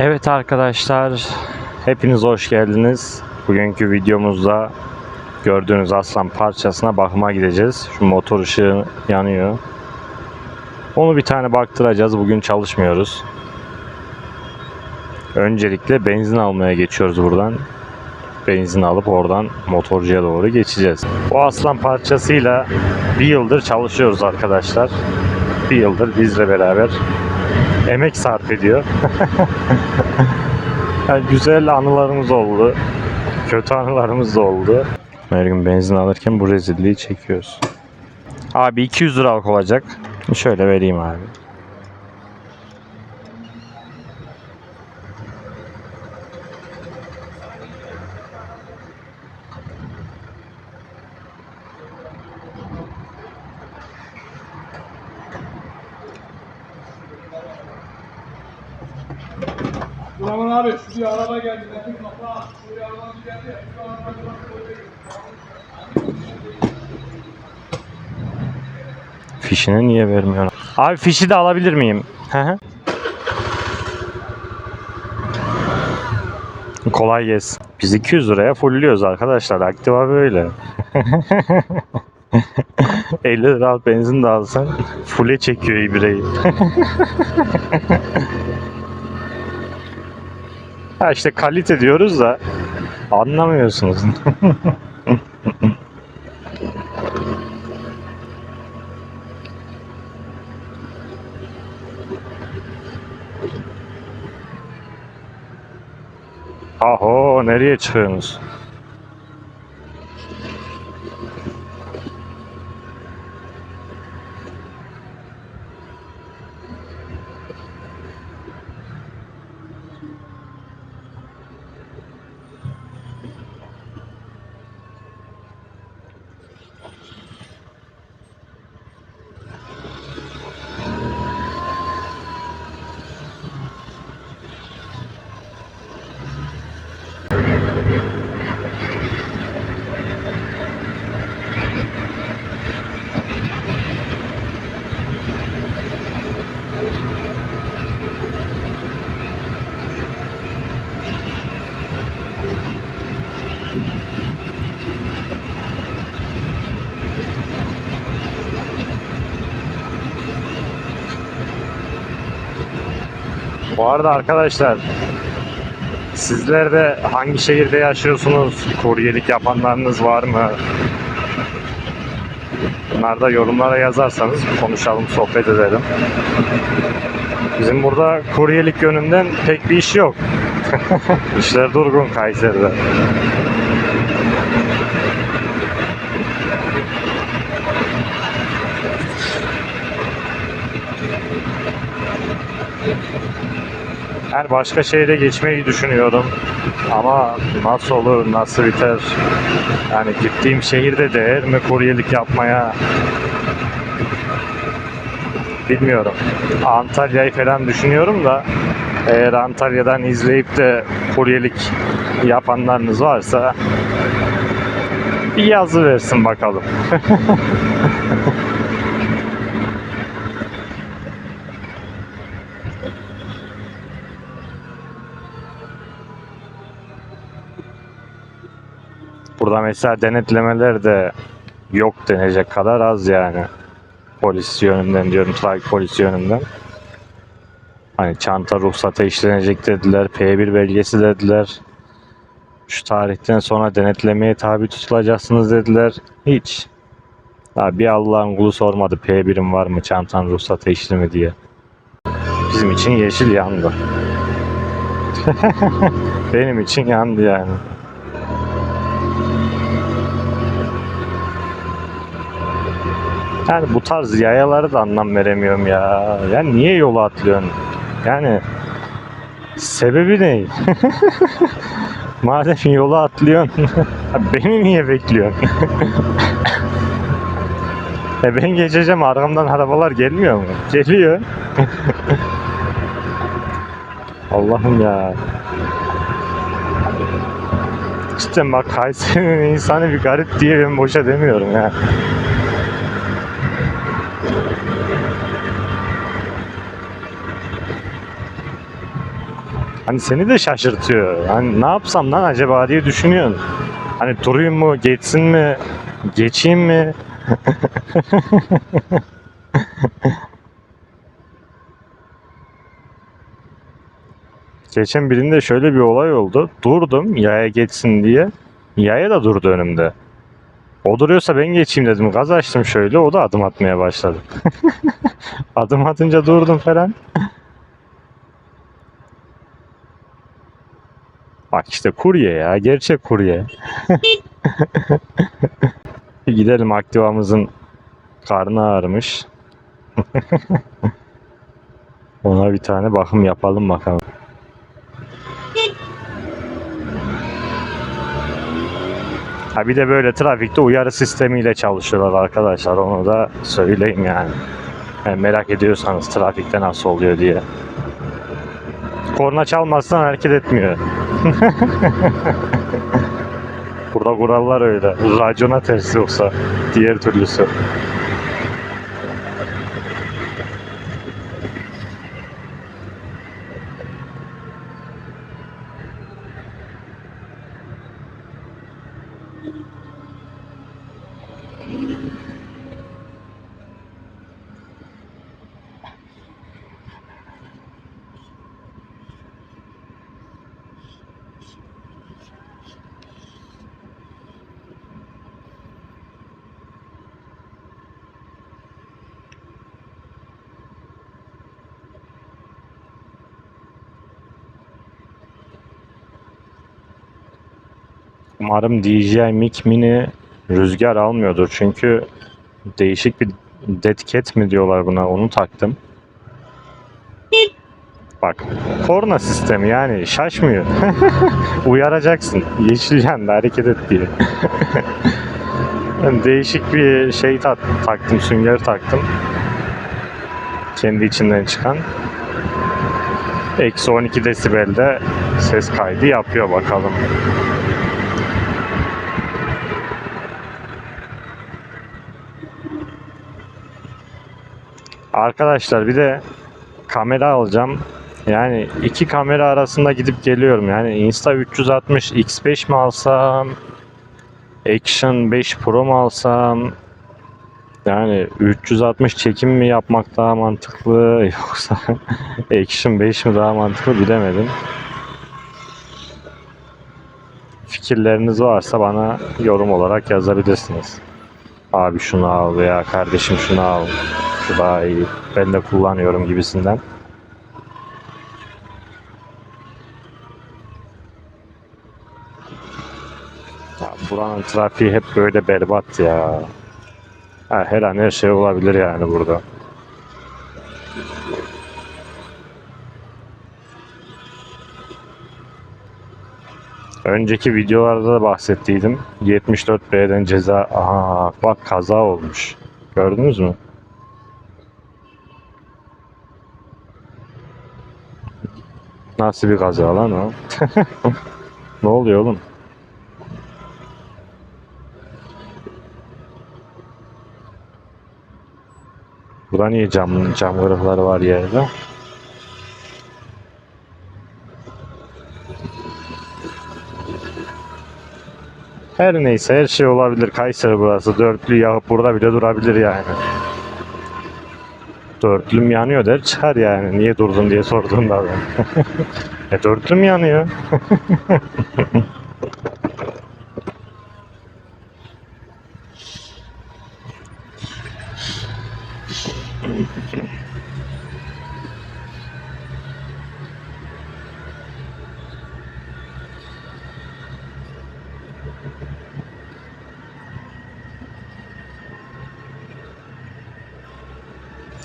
Evet arkadaşlar, hepiniz hoş geldiniz. Bugünkü videomuzda gördüğünüz aslan parçasına bakıma gideceğiz. Şu motor ışığı yanıyor. Onu bir tane baktıracağız. Bugün çalışmıyoruz. Öncelikle benzin almaya geçiyoruz buradan. Benzin alıp oradan motorcuya doğru geçeceğiz. Bu aslan parçasıyla bir yıldır çalışıyoruz arkadaşlar. Bir yıldır bizle beraber emek sarf ediyor. Yani güzel anılarımız oldu. Kötü anılarımız da oldu. Her gün benzin alırken bu rezilliği çekiyoruz. Abi 200 liralık olacak. Şöyle vereyim abi. Aman abi şu bir araba geldi. Kapağı. Şu bir araba geldi. Şu araba. Fişini niye vermiyorsun? Abi fişi de alabilir miyim? Hı. Kolay gelsin. Biz 200 liraya fullüyoruz arkadaşlar. Aktiva böyle. 50 lira benzin de alsan fulle çekiyor ibreyi. ha işte kalite diyoruz da anlamıyorsunuz. Aho nereye çıkıyorsunuz? Bu arada arkadaşlar sizler de hangi şehirde yaşıyorsunuz? Kuryelik yapanlarınız var mı? Bunları da yorumlara yazarsanız konuşalım, sohbet edelim. Bizim burada kuryelik yönünden pek bir iş yok. İşler durgun Kayseri'de. Yani başka şehre geçmeyi düşünüyorum. Ama nasıl olur, nasıl biter? Yani gittiğim şehirde değer mi kuryelik yapmaya? Bilmiyorum. Antalya'yı falan düşünüyorum da eğer Antalya'dan izleyip de kuryelik yapanlarınız varsa bir yazı versin bakalım. Burada mesela denetlemeler de yok denecek kadar az yani. Polis yönünden diyorum, trafik polisi yönünden. Hani çanta ruhsata işlenecek dediler, P1 belgesi dediler. Şu tarihten sonra denetlemeye tabi tutulacaksınız dediler. Hiç. Daha bir Allah'ın kulu sormadı P1'in var mı çantan ruhsata işli mi diye. Bizim için yeşil yandı. Benim için yandı yani. Yani bu tarz yayaları da anlam veremiyorum ya. Yani niye yola atlıyorsun? Yani sebebi ne? Madem yola atlıyorsun, beni niye bekliyorsun? e ben geçeceğim arkamdan arabalar gelmiyor mu? Geliyor. Allah'ım ya. İşte bak Kayseri'nin insanı bir garip diye ben boşa demiyorum ya. Hani seni de şaşırtıyor. Hani ne yapsam lan acaba diye düşünüyorsun. Hani durayım mı, geçsin mi, geçeyim mi? Geçen birinde şöyle bir olay oldu. Durdum yaya geçsin diye. Yaya da durdu önümde. O duruyorsa ben geçeyim dedim. Gaz açtım şöyle. O da adım atmaya başladı. adım atınca durdum falan. Bak işte kurye ya. Gerçek kurye. Gidelim aktivamızın karnı ağrımış. Ona bir tane bakım yapalım bakalım. Ha bir de böyle trafikte uyarı sistemiyle çalışıyorlar arkadaşlar. Onu da söyleyeyim yani. Yani merak ediyorsanız trafikte nasıl oluyor diye. Korna çalmazsan hareket etmiyor. Burada kurallar öyle. Racona ters yoksa diğer türlüsü. Umarım DJI Mic Mini rüzgar almıyordur. Çünkü değişik bir dead mi diyorlar buna onu taktım. Bak korna sistemi yani şaşmıyor. Uyaracaksın. Yeşil yandı hareket et diye. Değişik bir şey ta- taktım, sünger taktım. Kendi içinden çıkan. Eksi 12 desibelde ses kaydı yapıyor bakalım. Arkadaşlar bir de kamera alacağım. Yani iki kamera arasında gidip geliyorum. Yani Insta 360 X5 mi alsam? Action 5 Pro mu alsam? Yani 360 çekim mi yapmak daha mantıklı yoksa Action 5 mi daha mantıklı bilemedim. Fikirleriniz varsa bana yorum olarak yazabilirsiniz. Abi şunu al veya kardeşim şunu al. Şu daha iyi. Ben de kullanıyorum gibisinden. Ya buranın trafiği hep böyle berbat ya. Ha, her an her şey olabilir yani burada. Önceki videolarda da bahsettiydim. 74B'den ceza... Aha bak kaza olmuş. Gördünüz mü? Nasıl bir kaza lan o? ne oluyor oğlum? Burada niye cam, cam kırıkları var yerde? Her neyse her şey olabilir. Kayseri burası. Dörtlü yakıp burada bile durabilir yani. Dörtlüm yanıyor der çıkar yani. Niye durdun diye sorduğunda ben. e dörtlüm yanıyor.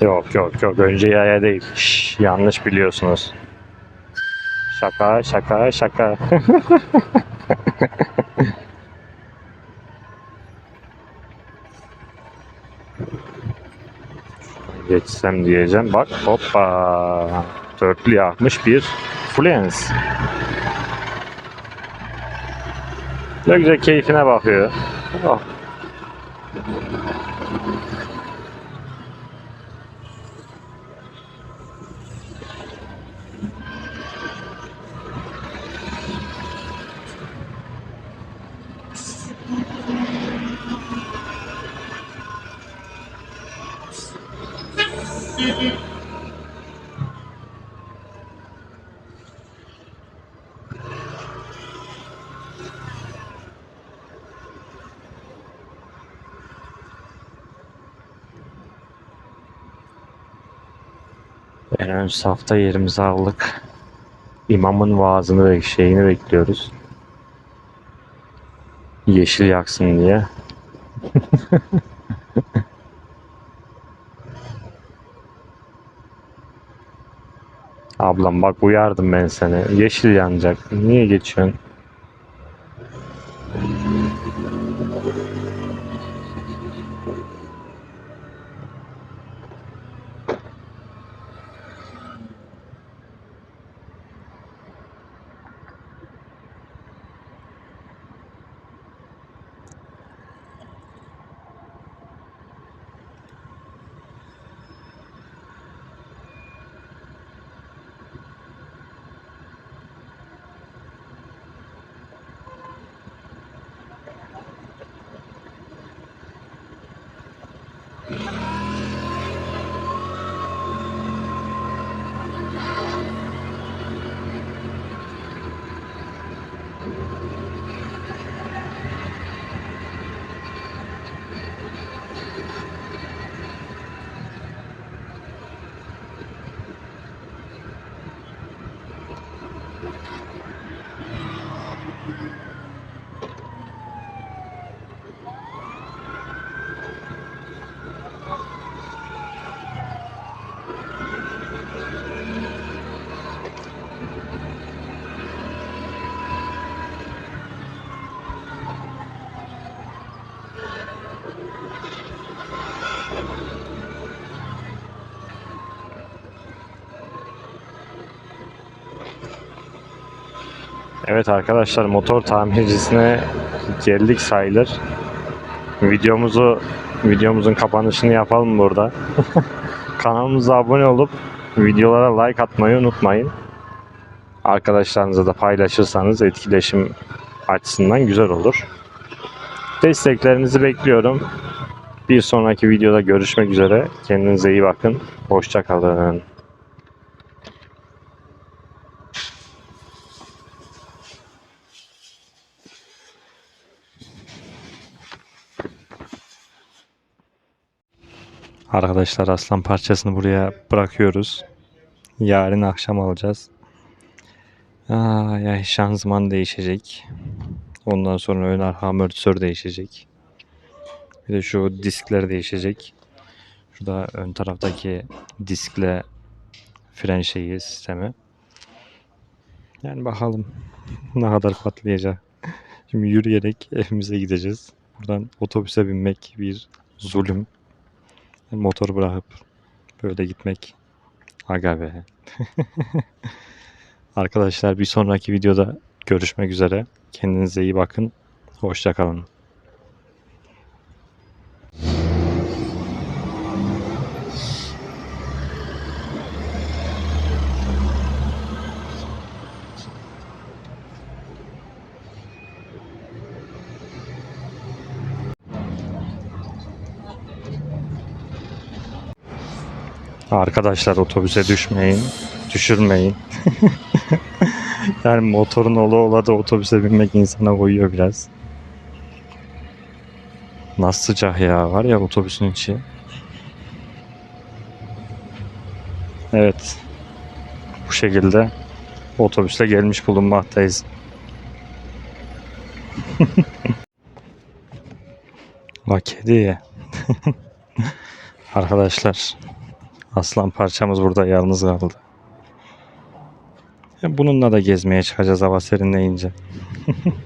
Yok yok yok önce yaya değil. Şş, yanlış biliyorsunuz. Şaka şaka şaka. Geçsem diyeceğim. Bak hoppa. Dörtlü yakmış bir Fluence. Ne güzel keyfine bakıyor. Oh. Ön safta yerimizi aldık. İmamın vaazını ve şeyini bekliyoruz. Yeşil yaksın diye. Ablam bak uyardım ben seni. Yeşil yanacak. Niye geçiyorsun? Evet arkadaşlar motor tamircisine geldik sayılır. Videomuzu videomuzun kapanışını yapalım burada. Kanalımıza abone olup videolara like atmayı unutmayın. Arkadaşlarınızla da paylaşırsanız etkileşim açısından güzel olur. Desteklerinizi bekliyorum. Bir sonraki videoda görüşmek üzere. Kendinize iyi bakın. Hoşça Arkadaşlar aslan parçasını buraya bırakıyoruz. Yarın akşam alacağız. Aa, ya şanzıman değişecek. Ondan sonra ön arka amortisör değişecek. Bir de şu diskler değişecek. Şurada ön taraftaki diskle fren şeyi sistemi. Yani bakalım ne kadar patlayacak. Şimdi yürüyerek evimize gideceğiz. Buradan otobüse binmek bir zulüm. Motor bırakıp böyle gitmek. Aga be. Arkadaşlar bir sonraki videoda görüşmek üzere. Kendinize iyi bakın. Hoşça Arkadaşlar otobüse düşmeyin. Düşürmeyin. yani motorun ola ola da otobüse binmek insana koyuyor biraz. Nasıl sıcak ya var ya otobüsün içi. Evet. Bu şekilde otobüsle gelmiş bulunmaktayız. Bak kedi. Arkadaşlar Aslan parçamız burada yalnız kaldı. Bununla da gezmeye çıkacağız hava serinleyince.